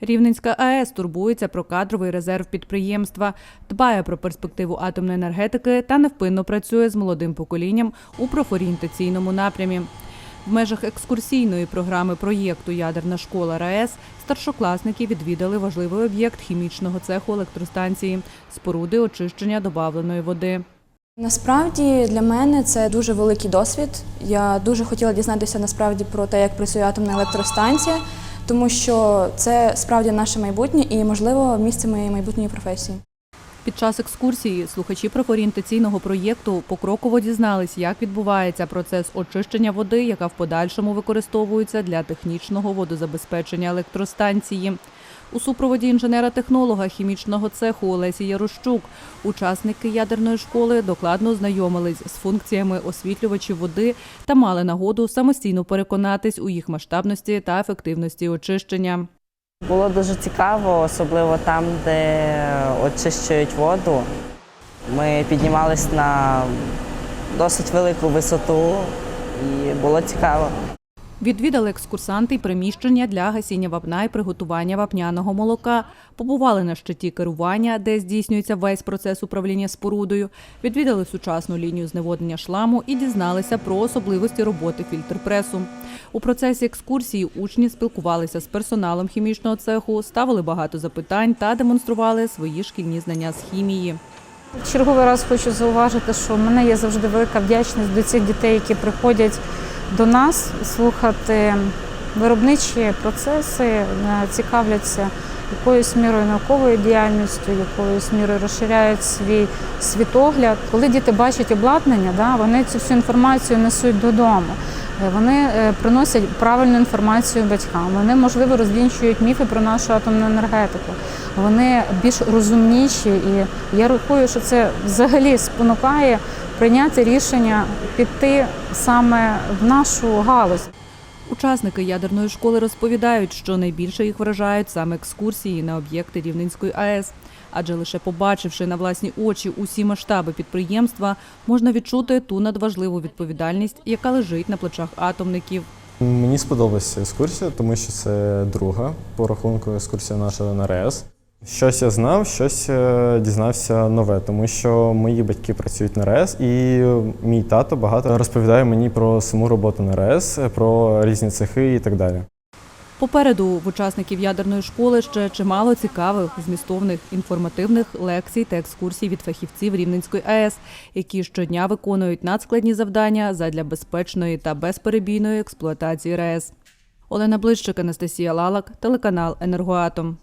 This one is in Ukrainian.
Рівненська АЕС турбується про кадровий резерв підприємства, дбає про перспективу атомної енергетики та невпинно працює з молодим поколінням у профорієнтаційному напрямі. В межах екскурсійної програми проєкту Ядерна школа РаЕС старшокласники відвідали важливий об'єкт хімічного цеху електростанції споруди очищення добавленої води. Насправді для мене це дуже великий досвід. Я дуже хотіла дізнатися насправді про те, як працює атомна електростанція, тому що це справді наше майбутнє і, можливо, місце моєї майбутньої професії. Під час екскурсії слухачі профорієнтаційного проєкту покроково дізнались, як відбувається процес очищення води, яка в подальшому використовується для технічного водозабезпечення електростанції. У супроводі інженера-технолога хімічного цеху Олесі Ярощук учасники ядерної школи докладно знайомились з функціями освітлювачів води та мали нагоду самостійно переконатись у їх масштабності та ефективності очищення. Було дуже цікаво, особливо там, де очищують воду. Ми піднімались на досить велику висоту і було цікаво. Відвідали екскурсанти й приміщення для гасіння вапна і приготування вапняного молока. Побували на щиті керування, де здійснюється весь процес управління спорудою. Відвідали сучасну лінію зневоднення шламу і дізналися про особливості роботи фільтрпресу. У процесі екскурсії учні спілкувалися з персоналом хімічного цеху, ставили багато запитань та демонстрували свої шкільні знання з хімії. Черговий раз хочу зауважити, що в мене є завжди велика вдячність до цих дітей, які приходять до нас слухати виробничі процеси, е, цікавляться якоюсь мірою науковою діяльністю, якоюсь мірою розширяють свій світогляд. Коли діти бачать обладнання, да, вони цю всю інформацію несуть додому. Вони е, приносять правильну інформацію батькам. Вони, можливо, розвінчують міфи про нашу атомну енергетику. Вони більш розумніші, і я рахую, що це взагалі спонукає прийняти рішення піти саме в нашу галузь. Учасники ядерної школи розповідають, що найбільше їх вражають саме екскурсії на об'єкти Рівненської АЕС. Адже лише побачивши на власні очі усі масштаби підприємства, можна відчути ту надважливу відповідальність, яка лежить на плечах атомників. Мені сподобалася екскурсія, тому що це друга по рахунку екскурсія наша на РЕС. Щось я знав, щось е, дізнався нове, тому що мої батьки працюють на РЕС, і мій тато багато розповідає мені про саму роботу на РЕС, про різні цехи і так далі. Попереду в учасників ядерної школи ще чимало цікавих, змістовних, інформативних лекцій та екскурсій від фахівців Рівненської АЕС, які щодня виконують надскладні завдання задля безпечної та безперебійної експлуатації РАЕС. Олена Блищик, Анастасія Лалак, телеканал Енергоатом.